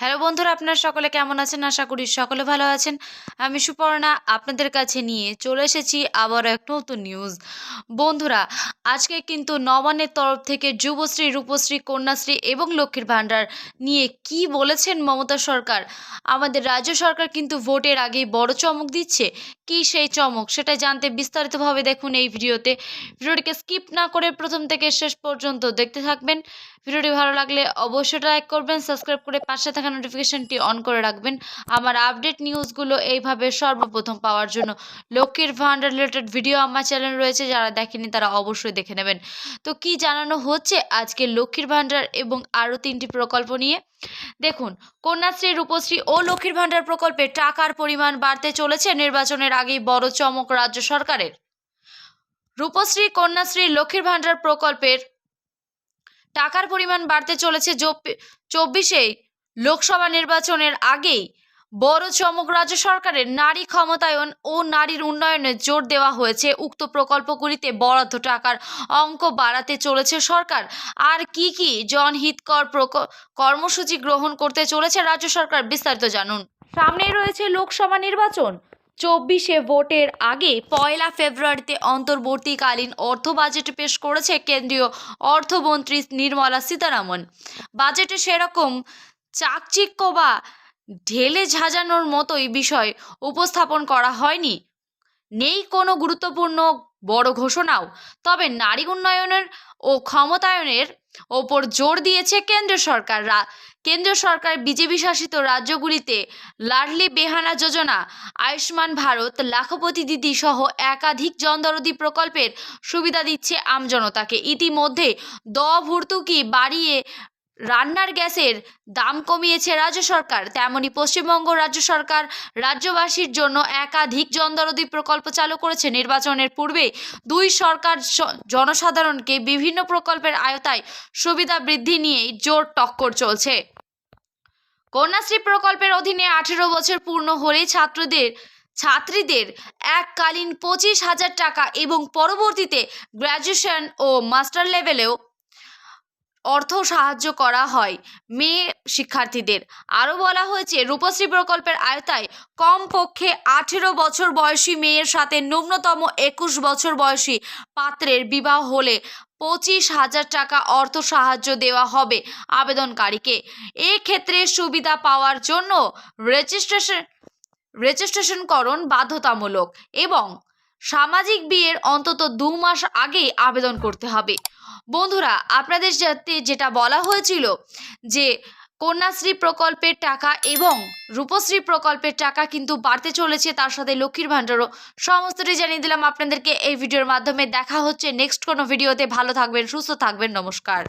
Hello বন্ধুরা, আপনার সকলে কেমন আছেন? আশা করি সকলে ভালো আছেন। আমি সুপর্ণা, আপনাদের কাছে নিয়ে চলে এসেছি আবার এক নতুন নিউজ বন্ধুরা, আজকে কিন্তু নবানের তরফ থেকে যুবশ্রী, রূপশ্রী, কন্যাশ্রী এবং লক্ষ্মীর ভাণ্ডার নিয়ে কি বলেছেন মমতা সরকার? আমাদের রাজ্য সরকার কিন্তু ভোটের আগেই বড় চমক দিচ্ছে। কি সেই চমক? সেটা জানতে বিস্তারিতভাবে দেখুন এই ভিডিওতে। ভিডিওটিকে স্কিপ না করে প্রথম থেকে শেষ পর্যন্ত দেখতে থাকবেন। ভিডিওটি ভালো লাগলে অবশ্যই লাইক করবেন, সাবস্ক্রাইব করে পাশে থাকা নোটিফিকেশনটি অন করে রাখবেন। আমার আপডেট নিউজগুলো এইভাবে সর্বপ্রথম পাওয়ার জন্য লক্ষ্মীর ভান্ডার রিলেটেড ভিডিও আমার চ্যানেল রয়েছে, যারা দেখেনি তারা অবশ্যই দেখে নেবেন। তো কি জানানো হচ্ছে আজকে লক্ষ্মীর ভান্ডার এবং আরও তিনটি প্রকল্প নিয়ে? দেখুন, কন্যাশ্রী, রূপশ্রী ও লক্ষ্মীর ভান্ডার প্রকল্পে টাকার পরিমাণ বাড়তে চলেছে। নির্বাচনের আগেই বড় চমক রাজ্য সরকারের। রূপশ্রী, কন্যাশ্রী, লক্ষ্মীর ভান্ডার প্রকল্পের টাকার পরিমাণ বাড়তে চলেছে চব্বিশে লোকসভা নির্বাচনের আগেই বড় চমক রাজ্য সরকারের নারী ক্ষমতায়ন ও নারীর উন্নয়নে জোর দেওয়া হয়েছে। উক্ত প্রকল্পগুলিতে বরাদ্দ টাকার অঙ্ক বাড়াতে চলেছে সরকার। আর কি কি জনহিতকর কর্মসূচি গ্রহণ করতে চলেছে রাজ্য সরকার বিস্তারিত জানুন। সামনেই রয়েছে লোকসভা নির্বাচন। চব্বিশে ভোটের আগে পয়লা ফেব্রুয়ারিতে অন্তর্বর্তীকালীন অর্থ বাজেট পেশ করেছে কেন্দ্রীয় অর্থমন্ত্রী নির্মলা সীতারামন। বাজেটে সেরকম চাকচিক্য বা ঢেলে ঝাঁঝানোর মতোই বিষয় উপস্থাপন করা হয়নি। নেই কোনো গুরুত্বপূর্ণ বড় ঘোষণাও। তবে নারী উন্নয়নের ও ক্ষমতায়নের ওপর জোর দিয়েছে কেন্দ্র সরকার। কেন্দ্র সরকার বিজেপি শাসিত রাজ্যগুলিতে লাডলি বেহানা যোজনা, আয়ুষ্মান ভারত, লাখপতি দিদি সহ একাধিক জনদরদি প্রকল্পের সুবিধা দিচ্ছে আমজনতাকে ইতিমধ্যে দ ভর্তুকি বাড়িয়ে রান্নার গ্যাসের দাম কমিয়েছে রাজ্য সরকার। তেমনি পশ্চিমবঙ্গ রাজ্য সরকার রাজ্যবাসীর জন্য একাধিক জনদরদি প্রকল্প চালু করেছে। নির্বাচনের পূর্বে দুই সরকার জনসাধারণকে বিভিন্ন প্রকল্পের আয়তায় সুবিধা বৃদ্ধি নিয়েই জোর টক্কর চলছে। কন্যাশ্রী প্রকল্পের অধীনে আঠেরো বছর পূর্ণ হলেই ছাত্রদের, ছাত্রীদের এককালীন পঁচিশ হাজার টাকা এবং পরবর্তীতে গ্র্যাজুয়েশন ও মাস্টার লেভেলেও অর্থ সাহায্য করা হয় মেয়ে শিক্ষার্থীদের। আরও বলা হয়েছে, রূপশ্রী প্রকল্পের আয়তায় কমপক্ষে আঠেরো বছর বয়সী মেয়ের সাথে ন্যূনতম একুশ বছর বয়সী পাত্রের বিবাহ হলে পঁচিশ হাজার টাকা অর্থ সাহায্য দেওয়া হবে আবেদনকারীকে। এক্ষেত্রে সুবিধা পাওয়ার জন্য রেজিস্ট্রেশন, রেজিস্ট্রেশনকরণ বাধ্যতামূলক এবং সামাজিক বিয়ের অন্তত দু মাস আগেই আবেদন করতে হবে। বন্ধুরা, আপনাদের যাতে যেটা বলা হয়েছিল যে কন্যাশ্রী প্রকল্পের টাকা এবং রূপশ্রী প্রকল্পের টাকা কিন্তু বাড়তে চলেছে, তার সাথে লক্ষ্মীর ভাণ্ডারও সমস্তটি জানিয়ে দিলাম। আপনাদেরকে এই ভিডিওর মাধ্যমে দেখা হচ্ছে। নেক্সট কোনো ভিডিওতে ভালো থাকবেন, সুস্থ থাকবেন। নমস্কার।